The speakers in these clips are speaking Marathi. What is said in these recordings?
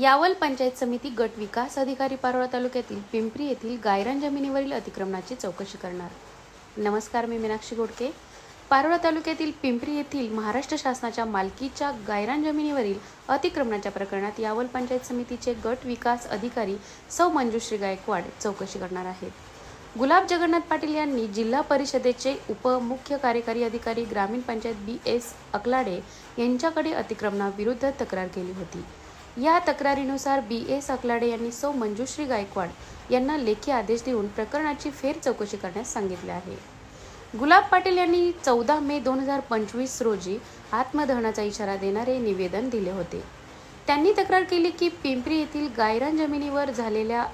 यावल पंचायत समिती गट विकास अधिकारी पारोळा तालुक्यातील पिंपरी येथील गायरान जमिनीवरील अतिक्रमणाची चौकशी करणार. नमस्कार मी मीनाक्षी गोडके. पारोळा तालुक्यातील पिंपरी येथील महाराष्ट्र शासनाच्या मालकीच्या गायरान जमिनीवरील अतिक्रमणाच्या प्रकरणात यावल पंचायत समितीचे गट विकास अधिकारी सौ मंजुश्री गायकवाड चौकशी करणार आहेत. गुलाब जगन्नाथ पाटील यांनी जिल्हा परिषदेचे उपमुख्य कार्यकारी अधिकारी ग्रामीण पंचायत बी एस अकलाडे यांच्याकडे अतिक्रमणाविरुद्ध तक्रार केली होती. या तक्रारीनुसार बी एस अकलाडे यांनी सौ मंजुश्री गायकवाड यांना लेखी आदेश देऊन प्रकरणाची फेर चौकशी करण्यास सांगितले आहे. गुलाब पाटील यांनी चौदा मे दोन हजार पंचवीस रोजी आत्मदहनाचा इशारा देणारे निवेदन दिले होते. त्यांनी तक्रार केली की पिंपरी येथील गायरान जमिनीवर झालेल्या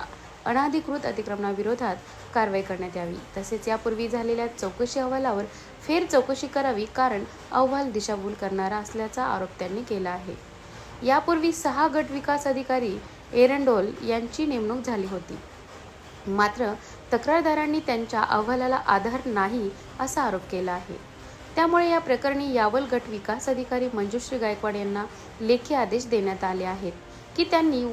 अनाधिकृत अतिक्रमणाविरोधात कारवाई करण्यात यावी. तसेच यापूर्वी झालेल्या चौकशी अहवालावर फेर चौकशी करावी कारण अहवाल दिशाभूल करणारा असल्याचा आरोप त्यांनी केला आहे. यापूर्वी सहा गट विकास अधिकारी एरंडोल यांची नेमणूक झाली होती. मात्र तक्रारदारांनी त्यांच्या अहवालाला आधार नाही असा आरोप केला आहे. त्यामुळे या प्रकरणी यावल गट विकास अधिकारी मंजुश्री गायकवाड यांना लेखी आदेश देण्यात आले आहेत की त्यांनी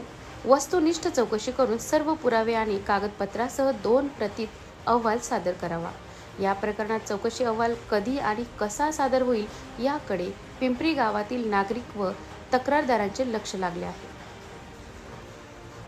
वस्तुनिष्ठ चौकशी करून सर्व पुरावे आणि कागदपत्रासह दोन प्रतीत अहवाल सादर करावा. या प्रकरणात चौकशी अहवाल कधी आणि कसा सादर होईल याकडे पिंपरी गावातील नागरिक व तक्रारदारांचे लक्ष लागले आहे.